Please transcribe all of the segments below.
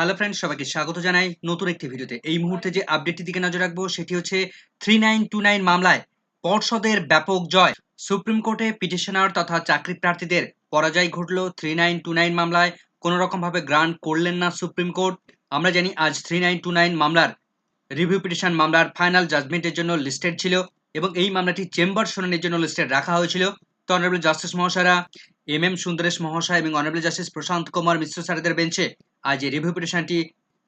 Hello friends সবাইকে স্বাগত জানাই নতুন একটি ভিডিওতে। এই মুহূর্তে যে আপডেটটি দিকে নজর রাখব, সেটি হচ্ছে থ্রি নাইন টু নাইন মামলায় পর্ষদের ব্যাপক জয়। সুপ্রিম কোর্টে পিটিশনার তথা চাকরি প্রার্থীদের পরাজয় ঘটলো থ্রি নাইন টু নাইন মামলায়। কোনো রকম ভাবে গ্রান্ট করলেন না সুপ্রিম কোর্ট আমরা জানি আজ থ্রি নাইন টু নাইন মামলার রিভিউ পিটিশন মামলার ফাইনাল জাজমেন্টের জন্য লিস্টেড ছিল এবং এই মামলাটি চেম্বার শুনানির জন্য লিস্টেড রাখা হয়েছিল। তো অনারেবল জাস্টিস মহাশয়রা এম এম সুন্দরেশ মহাশয় এবং অনারেবল জাস্টিস প্রশান্ত কুমার মিশ্র স্যারদের বেঞ্চে আজ এই রিভিউ পিটিশনটি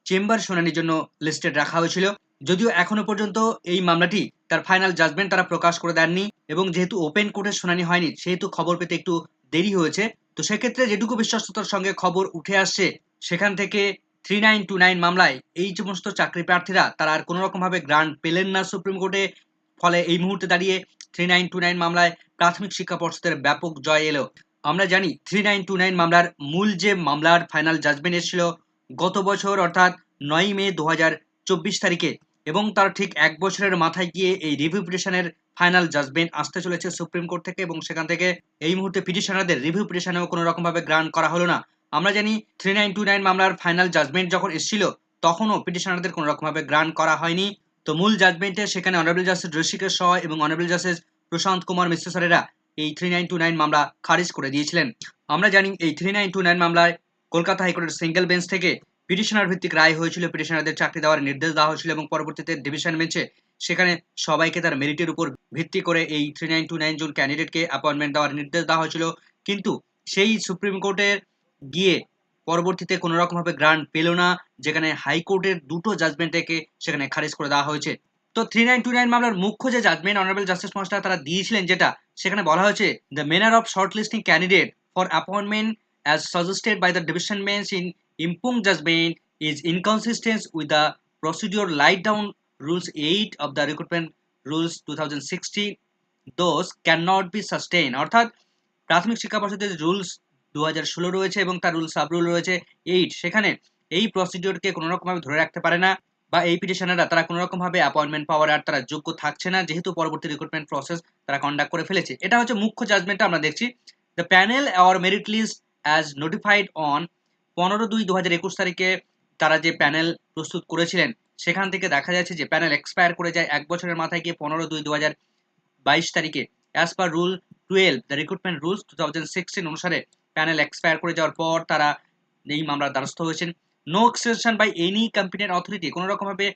চেম্বার শুনানির জন্য লিস্টেড রাখা হয়েছিল। যদিও এখনও পর্যন্ত এই মামলাটি তার ফাইনাল জাজমেন্ট তারা প্রকাশ করে দেননি এবং যেহেতু ওপেন কোর্টের শুনানি হয়নি, সেহেতু খবর পেতে একটু দেরি হয়েছে। তো সেক্ষেত্রে যেটুকু বিশ্বস্ততার সঙ্গে খবর উঠে আসছে, সেখান থেকে থ্রি নাইন টু নাইন মামলায় এই সমস্ত চাকরি প্রার্থীরা তারা আর কোনো রকম ভাবে গ্রান্ট পেলেন না সুপ্রিম কোর্টে। ফলে এই মুহূর্তে দাঁড়িয়ে থ্রি নাইন টু নাইন মামলায় প্রাথমিক শিক্ষা পর্ষদের ব্যাপক জয় এলো। আমরা জানি থ্রি নাইন টু নাইন মামলার মূল যে মামলার ফাইনাল জাজমেন্ট এসেছিল গত বছর অর্থাৎ নয় মে দু তারিখে এবং তার ঠিক এক বছরের মাথায় গিয়ে এই রিভিউ পিটিশনের ফাইনাল জাজমেন্ট আসতে চলেছে সুপ্রিম কোর্ট থেকে এবং সেখান থেকে এই মুহূর্তে পিটিশনারদের রিভিউ পিটিশনেও কোনো রকম ভাবে গ্রান্ট করা হলো না। আমরা জানি থ্রি নাইন টু নাইন মামলার ফাইনাল জাজমেন্ট যখন এসেছিল, তখনও পিটিশনারদের কোনো রকম ভাবে গ্রান্ট করা হয়নি। তো মূল জাজমেন্টে সেখানে অনারেবল জাস্টিস ঋষিকেশ সহ এবং অনারেবল জাস্টিস প্রশান্ত কুমার মিশ্র স্যারেরা এই থ্রি নাইন টু নাইন মামলা খারিজ করে দিয়েছিলেন। আমরা জানি এই থ্রি নাইন টু নাইন মামলায় কলকাতা হাইকোর্টের সিঙ্গেল বেঞ্চ থেকে পিটিশনার ভিত্তিক রায় হয়েছিল। পিটিশনারদের চাকরি দেওয়ার নির্দেশ দেওয়া হয়েছিল এবং পরবর্তীতে ডিভিশন বেঞ্চে সেখানে সবাইকে তার মেরিটের উপর ভিত্তি করে এই থ্রি নাইন টু নাইন জন ক্যান্ডিডেটকে অ্যাপয়েন্টমেন্ট দেওয়ার নির্দেশ দেওয়া হয়েছিল। কিন্তু সেই সুপ্রিম কোর্টে গিয়ে পরবর্তীতে কোনো রকম ভাবে গ্রান্ট পেল না। যেখানে হাইকোর্টের দুটো জাজমেন্টকে সেখানে খারিজ করে দেওয়া হয়েছে। তো থ্রি নাইন টু নাইন মামলার মুখ্য যে জাজমেন্ট অনারেবল জাস্টিস মাস্টার তারা দিয়েছিলেন যেটা, সেখানে বলা হয়েছে the manner of short listing candidate for appointment as suggested by the division bench in impugned judgement is inconsistent with the procedure laid down rules 8 of the recruitment rules 2016 those cannot be sustained. অর্থাৎ, প্রাথমিক শিক্ষা পর্ষদের rules দু হাজার ষোলো রয়েছে এবং তার রুল সাব রুল রয়েছে এইট সেখানে এই প্রসিডিওরকে কোনো রকমভাবে ধরে রাখতে পারে না। বা এই পিটিশনাররা, তারা কোনো রকমভাবে অ্যাপয়েন্টমেন্ট পাওয়ার আর তারা যোগ্য থাকছে না, যেহেতু পরবর্তী রিক্রুটমেন্ট প্রসেস তারা কন্ডাক্ট করে ফেলেছে। এটা হচ্ছে মুখ্য জাজমেন্টটা আমরা দেখছি। The panel or merit list as notified on পনেরো দুই দু হাজার একুশ তারিখে তারা যে প্যানেল প্রস্তুত করেছিলেন, সেখান থেকে দেখা যাচ্ছে যে প্যানেল এক্সপায়ার করে যায় এক বছরের মাথায় গিয়ে পনেরো দুই দু হাজার বাইশ তারিখে। As per rule twelve the recruitment rules two thousand sixteen অনুসারে প্যানেল এক্সপায়ার করে যাওয়ার পর তারা এই মামলার দ্বারস্থ হয়েছেন। No extension by any competent authority কোনো রকমভাবে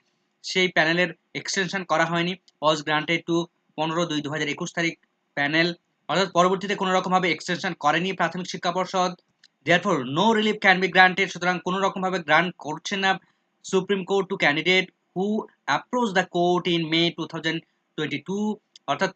সেই প্যানেলের এক্সটেনশন করা হয়নি। ওয়াজ গ্রান্টেড টু পনেরো দুই দু হাজার একুশ তারিখ প্যানেল। অর্থাৎ পরবর্তীতে কোনো রকমভাবে এক্সটেনশন করেনি প্রাথমিক শিক্ষা পর্ষদ। Therefore no relief can be granted সুতরাং কোনো রকম ভাবে গ্রান্ট করছে না supreme court to candidate who approach the court in May two thousand twenty two অর্থাৎ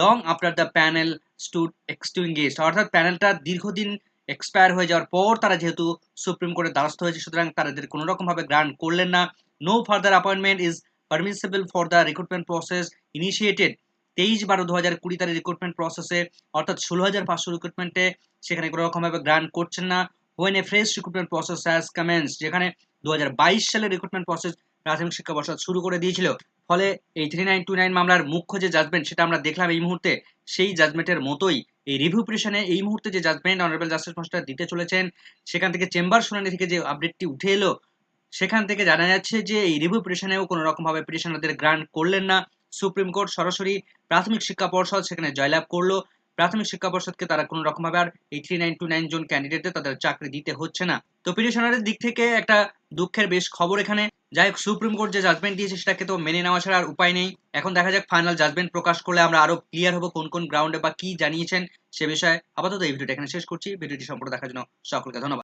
long after the panel stood extinguished অর্থাৎ প্যানেলটা দীর্ঘদিন এক্সপায়ার হয়ে যাওয়ার পর তারা যেহেতু সুপ্রিম কোর্টের দ্বারস্থ হয়েছে, সুতরাং তাদের কোনো রকম ভাবে গ্রান্ট করলেন না। No further appointment is permissible for the recruitment process initiated তেইশ বারো দু হাজার কুড়ি তারিখ রিক্রুটমেন্ট প্রসেসে অর্থাৎ ষোলো হাজার পাঁচশো রিক্রুটমেন্টে সেখানে কোনো রকমভাবে গ্রান্ট করছেন না। When a fresh recruitment process has commenced যেখানে দু হাজার বাইশ সালে রিক্রুটমেন্ট প্রসেস প্রাথমিক শিক্ষা পর্ষদ শুরু করে দিয়েছিল, ফলে এই থ্রি নাইন টু নাইন মামলার মুখ্য যে জাজমেন্ট সেটা আমরা দেখলাম এই মুহূর্তে, সেই জাজমেন্টের মতোই এই রিভিউ পিটিশনে এই মুহূর্তে যে জাজমেন্ট অনারেবল জাস্টিস মাস্টার দিতে চলেছেন, সেখান থেকে চেম্বার শুনানি থেকে যে আপডেটটি উঠে এলো, সেখান থেকে জানা যাচ্ছে যে এই রিভিউ পিটিশনেও কোনো রকমভাবে পিটিশনারদের গ্রান্ট করলেন না। সুপ্রিম কোর্ট সরাসরি প্রাথমিক শিক্ষা পর্ষদ সেখানে জয়লাভ করল। প্রাথমিক শিক্ষা পর্ষদকে তারা কোনো রকমভাবে আর এই থ্রি নাইন টু নাইন জন ক্যান্ডিডেটদের তাদের চাকরি দিতে হচ্ছে না। তো পিটিশনারের দিক থেকে একটা দুঃখের বেশ খবর এখানে। যাই হোক, সুপ্রিম কোর্ট যে জাজমেন্ট দিয়েছে সেটাকে তো মেনে নেওয়া ছাড়া আর উপায় নেই। এখন দেখা যাক ফাইনাল জাজমেন্ট প্রকাশ করলে আমরা আরও ক্লিয়ার হব কোন কোন গ্রাউন্ডে বা কি জানিয়েছেন সে বিষয়ে। আপাতত এই ভিডিওটা এখানে শেষ করছি। ভিডিওটি সম্পর্কে দেখার জন্য সকলকে ধন্যবাদ।